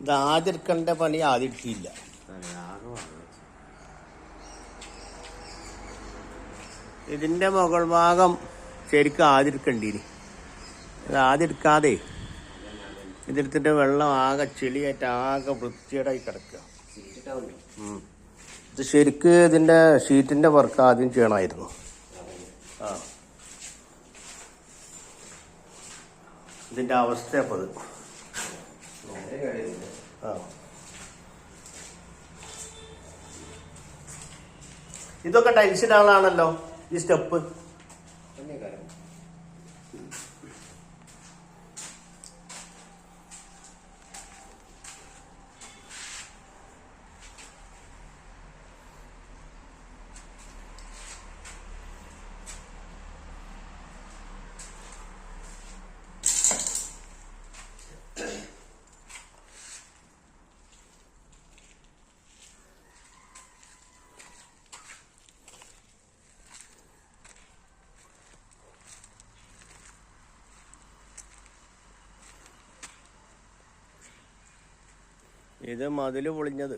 ഇത് പണി ആദ്യം ഇതിന്റെ മുകൾ ഭാഗം ശരിക്കും ആദ്യം എടുക്കണ്ടീനി ഇത് ആദ്യം എടുക്കാതെ ഇതെടുത്തിട്ട് വെള്ളം ആകെ ചെളിയായിട്ട് ആകെ വൃത്തിയേടായി കിടക്കുക. ഇത് ശരിക്ക് ഇതിന്റെ ഷീറ്റിന്റെ വർക്ക് ആദ്യം ചെയ്യണമായിരുന്നു. ആ. ഇതിന്റെ അവസ്ഥ അപ്പൊ അത് നേരെ കഴിയുന്നില്ല ഇതൊക്കെ ടെൻഷൻ ആളാണല്ലോ ഈ സ്റ്റെപ്പ് ഇത് മതിൽ പൊളിഞ്ഞത്.